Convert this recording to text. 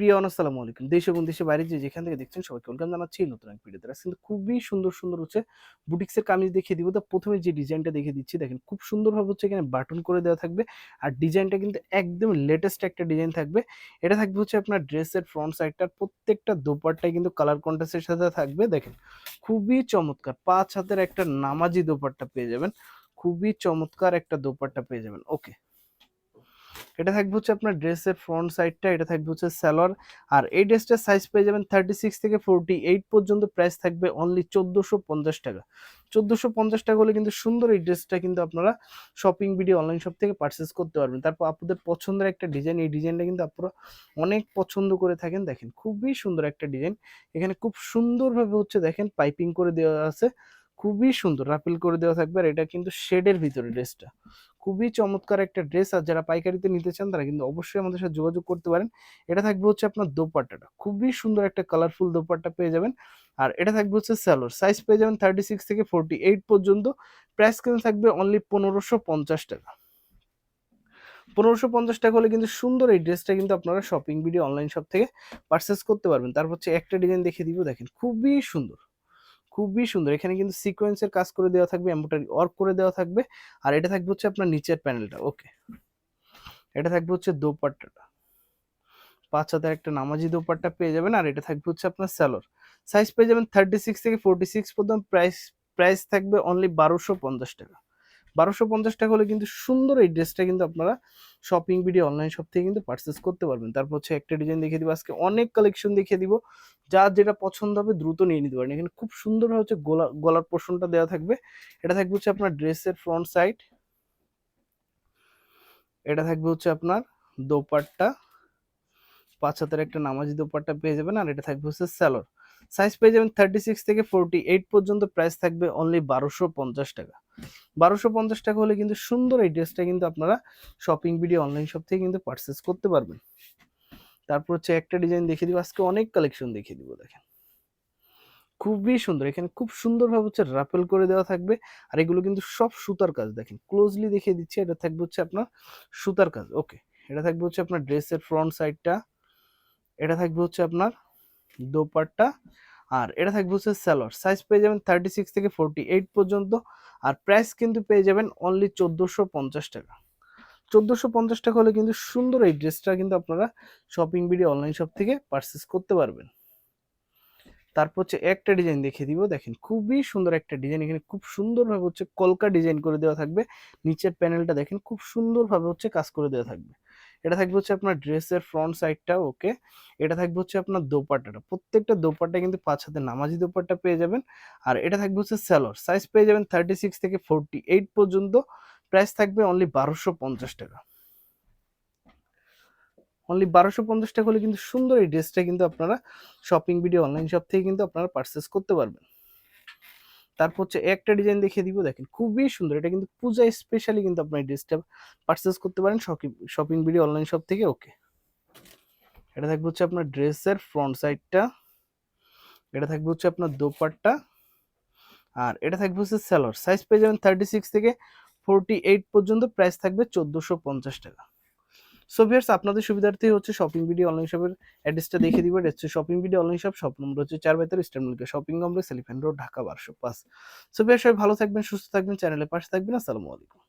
Everyone, আসসালামু আলাইকুম। দেশ এবং দেশের বাইরে যে যেখান থেকে দেখছেন সবাইকে ওয়েলকাম জানাচ্ছি নতুন এক ভিডিওতে। কিন্তু খুবই সুন্দর সুন্দর হচ্ছে বুটিক্সের কামিজ দেখিয়ে দিব। তো প্রথমে যে ডিজাইনটা দেখিয়ে দিচ্ছি, দেখেন খুব সুন্দরভাবে হচ্ছে এখানে বাটন করে দেওয়া থাকবে। আর ডিজাইনটা কিন্তু একদম লেটেস্ট একটা ডিজাইন থাকবে। এটা থাকবে হচ্ছে আপনার ড্রেসের ফ্রন্ট সাইডটার প্রত্যেকটা দোপাট্টাই কিন্তু কালার কন্ট্রাস্টের সাথে থাকবে। দেখেন খুবই চমৎকার, পাঁচ হাতের একটা নামাজি দোপাট্টা পেয়ে যাবেন। খুবই চমৎকার একটা দোপাট্টা পেয়ে যাবেন। ওকে এটা থাকবে হচ্ছে আপনার ড্রেসের ফ্রন্ট সাইডটা এটা থাকবে হচ্ছে স্যালোয়ার আর এই ড্রেসটার সাইজ পেয়ে যাবেন থার্টি সিক্স থেকে ফোরটি এইট পর্যন্ত প্রাইস থাকবে অনলি চোদ্দোশো পঞ্চাশ টাকা। চোদ্দোশো পঞ্চাশ টাকা হলে কিন্তু সুন্দর এই ড্রেসটা কিন্তু আপনারা শপিং ভিডিও অনলাইন শপ থেকে পারচেস করতে পারবেন। তারপর আপনাদের পছন্দের একটা ডিজাইন এই ডিজাইনটা কিন্তু আপনারা অনেক পছন্দ করে থাকেন। দেখেন, খুবই সুন্দর একটা ডিজাইন এখানে খুব সুন্দরভাবে হচ্ছে দেখেন পাইপিং করে দেওয়া আছে। খুবই সুন্দর। রাপিল করে দেওয়া থাকবে আর এটা কিন্তু শেডের ভিতরে ড্রেসটা খুবই চমৎকার একটা ড্রেস আর যারা পাইকারিতে নিতে চান তারা কিন্তু অবশ্যই আমাদের সাথে যোগাযোগ করতে পারেন। এটা থাকবে হচ্ছে আপনার দোপাট্টাটা। খুবই সুন্দর একটা কালারফুল দোপাট্টা পেয়ে যাবেন। আর এটা থাকবে হচ্ছে স্যালোর সাইজ পেয়ে যাবেন থার্টি সিক্স থেকে ফোরটি এইট পর্যন্ত। প্রাইস কিন্তু থাকবে অনলি পনেরোশো পঞ্চাশ টাকা। পনেরোশো পঞ্চাশ টাকা হলে কিন্তু সুন্দর এই ড্রেসটা কিন্তু আপনারা শপিং ভিডিও অনলাইন শপ থেকে পারচেস করতে পারবেন। তারপর হচ্ছে একটা ডিজাইন দেখে দিব। দেখেন, খুবই সুন্দর। খুবই সুন্দর। এখানে কিন্তু সিকোয়েন্সের কাজ করে দেওয়া থাকবে এম্বোটারি ওয়ার্ক করে দেওয়া থাকবে। আর এটা থাকবে হচ্ছে আপনার নিচের প্যানেলটা ওকে এটা থাকবে হচ্ছে দোপাট্টাটা। পাঁচ হাতের একটা নামাজি দোপাট্টা পেয়ে যাবেন, আর এটা থাকবে হচ্ছে আপনার স্যালোর সাইজ পেয়ে যাবেন থার্টি সিক্স থেকে ফোরটি সিক্স পর্যন্ত প্রাইস প্রাইস থাকবে অনলি বারোশো পঞ্চাশ টাকা। বারোশো পঞ্চাশ টাকা হলে কিন্তু সুন্দর এই ড্রেসটা কিন্তু আপনারা শপিং ভিডিও অনলাইন শপ থেকে কিন্তু পারচেস করতে পারবেন। তারপর হচ্ছে একটা ডিজাইন দেখিয়ে দিব, আজকে অনেক কালেকশন দেখিয়ে দিব। যার যেটা পছন্দ হবে দ্রুত নিয়ে নিতে পারেন। এখানে খুব সুন্দরভাবে হচ্ছে গোলা, গলার পোর্শনটা দেওয়া থাকবে। এটা থাকবে হচ্ছে আপনার ড্রেসের ফ্রন্ট সাইড এটা থাকবে হচ্ছে আপনার দোপাট্টা। পাঁচ হাতের একটা নামাজি দোপাট্টা পেয়ে যাবেন। আর এটা থাকবে হচ্ছে স্যালোর সাইজ পেয়ে যাবেন থার্টি সিক্স থেকে ফোরটি এইট পর্যন্ত। প্রাইস থাকবে অনলি বারোশো পঞ্চাশ টাকা। বারোশো পঞ্চাশ টাকা হলে কিন্তু সুন্দর এই ড্রেসটা কিন্তু আপনারা শপিং ভিডিও অনলাইন শপ থেকে কিন্তু পারচেস করতে পারবেন। তারপর হচ্ছে একটা ডিজাইন দেখিয়ে দিব, আজকে অনেক কালেকশন দেখিয়ে দিব, দেখেন। খুবই সুন্দর, এখানে খুব সুন্দরভাবে হচ্ছে রাপেল করে দেওয়া থাকবে, আর এগুলো কিন্তু সব সুতার কাজ, দেখেন। ক্লোজলি দেখিয়ে দিচ্ছি, এটা থাকবে হচ্ছে আপনার সুতার কাজ ওকে এটা থাকবে হচ্ছে আপনার ড্রেসের ফ্রন্ট সাইডটা এটা থাকবে হচ্ছে আপনার দোপাট্টা আর এটা থাকবে হচ্ছে স্যালোয়ার সাইজ পেয়ে যাবেন থার্টি সিক্স থেকে ফোরটি এইট পর্যন্ত আর প্রাইস কিন্তু পেয়ে যাবেন অনলি চোদ্দোশো পঞ্চাশ টাকা। চোদ্দোশো পঞ্চাশ টাকা হলে কিন্তু সুন্দর এই ড্রেসটা কিন্তু আপনারা শপিং ভিডিও অনলাইন শপ থেকে পারচেস করতে পারবেন। তারপর হচ্ছে একটা ডিজাইন দেখিয়ে দিব। দেখেন খুবই সুন্দর একটা ডিজাইন এখানে খুব সুন্দরভাবে হচ্ছে কলকা ডিজাইন করে দেওয়া থাকবে। নিচের প্যানেলটা দেখেন খুব সুন্দরভাবে হচ্ছে কাজ করে দেওয়া থাকবে। এটা থাকবে হচ্ছে আপনার ড্রেসের ফ্রন্ট সাইডটা ওকে এটা থাকবে হচ্ছে আপনার দোপাট্টাটা। প্রত্যেকটা দোপাট্টা কিন্তু পাঁচ হাতে নামাজি দোপাট্টা পেয়ে যাবেন। আর এটা থাকবে হচ্ছে স্যালোর সাইজ পেয়ে যাবেন থার্টি সিক্স থেকে ফোরটি এইট পর্যন্ত। প্রাইস থাকবে অনলি বারোশো পঞ্চাশ টাকা। অনলি বারোশো পঞ্চাশ টাকা হলে কিন্তু সুন্দর এই ড্রেসটা কিন্তু আপনারা শপিং ভিডিও অনলাইন শপ থেকে কিন্তু আপনারা পারচেস করতে পারবেন। তারপর হচ্ছে একটা ডিজাইন দেখিয়ে দিব, দেখেন খুবই সুন্দর। এটা কিন্তু পূজা স্পেশালি কিন্তু আপনার ড্রেসটা পারচেস করতে পারেন শপিং ভিডিও অনলাইন শপ থেকে ওকে এটা থাকবে হচ্ছে আপনার ড্রেসের ফ্রন্ট সাইডটা এটা থাকবে হচ্ছে আপনার দোপাট্টা, আর এটা থাকবে হচ্ছে স্যালোর সাইজ পেয়ে যাবেন থার্টি সিক্স থেকে ফোরটি এইট পর্যন্ত প্রাইস থাকবে চোদ্দোশো পঞ্চাশ টাকা। সো ভিয়ার্স আপনাদের সুবিধার্থে হচ্ছে শপিং ভিডিও অনলাইন শপের অ্যাড্রেসটা দেখে দিব। এটা হচ্ছে shopping video online shop shop নম্বর হচ্ছে চার বেতার eastern মিল্কে shopping complex elephant road Dhaka বারোশো পাঁচ সো ভিয়ার্স সবাই ভালো থাকবেন, সুস্থ থাকবেন চ্যানেলের পাশে থাকবেন। আসসালামু আলাইকুম।